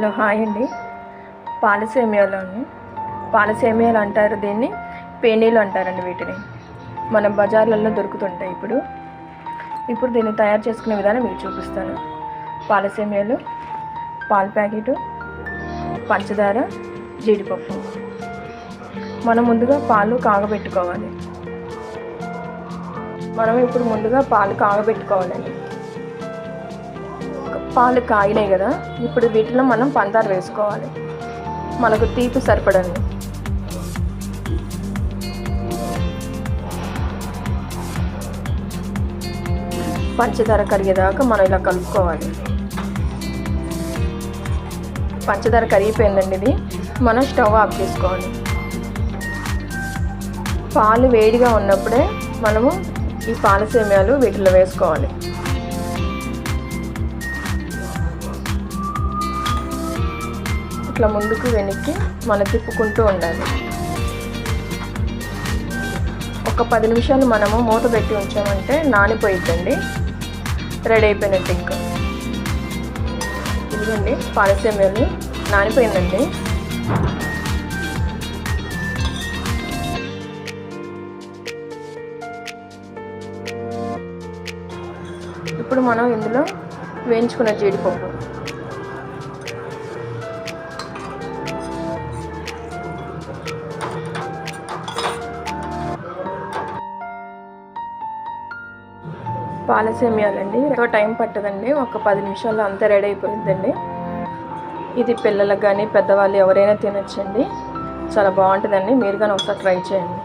Hello hi అండి. పాలసేమియాలోని పాలసేమియాలు అంటారు దీన్ని పేనీలు అంటారండి వీటిని. మన బజార్లలో దొరుకుతుంటాయి ఇప్పుడు. ఇప్పుడు దీన్ని తయారు చేసుకునే విధానం మీకు చూపిస్తాను. పాలసేమియాలు పాల ప్యాకెటు పంచదార జీడిపప్పు. మనం ముందుగా పాలు కాగబెట్టుకోవాలి. మనం ఇప్పుడు ముందుగా పాలు కాగబెట్టుకోవాలండి. పాలు కాగినాయి కదా. ఇప్పుడు వీటిలో మనం పందారు వేసుకోవాలి. మనకు తీపి సరిపడండి. పంచదార కరిగేదాకా మనం ఇలా కలుపుకోవాలి. పంచదార కరిగిపోయిందండి ఇది. మనం స్టవ్ ఆఫ్ చేసుకోవాలి. పాలు వేడిగా ఉన్నప్పుడే మనము ఈ పాల సేమ్యాలు వీటిలో వేసుకోవాలి. ఇట్లా ముందుకు వెనక్కి మనం తిప్పుకుంటూ ఉండాలి. ఒక పది నిమిషాలు మనము మూత పెట్టి ఉంచామంటే నానిపోయిద్దండి. రెడీ అయిపోయినట్టు ఇంకా ఇదిగోండి పాలసేమ్యాలు నానిపోయిందండి. ఇప్పుడు మనం ఇందులో వేయించుకున్న జీడిపప్పు. పాలసేమియాలండి. ఎక్కువ టైం పట్టదండి. ఒక పది నిమిషాల్లో అంతా రెడీ అయిపోయిందండి ఇది పిల్లలకు కానీ పెద్దవాళ్ళు ఎవరైనా తినచ్చండి. చాలా బాగుంటుందండి. మీరు కానీ ఒకసారి ట్రై చేయండి.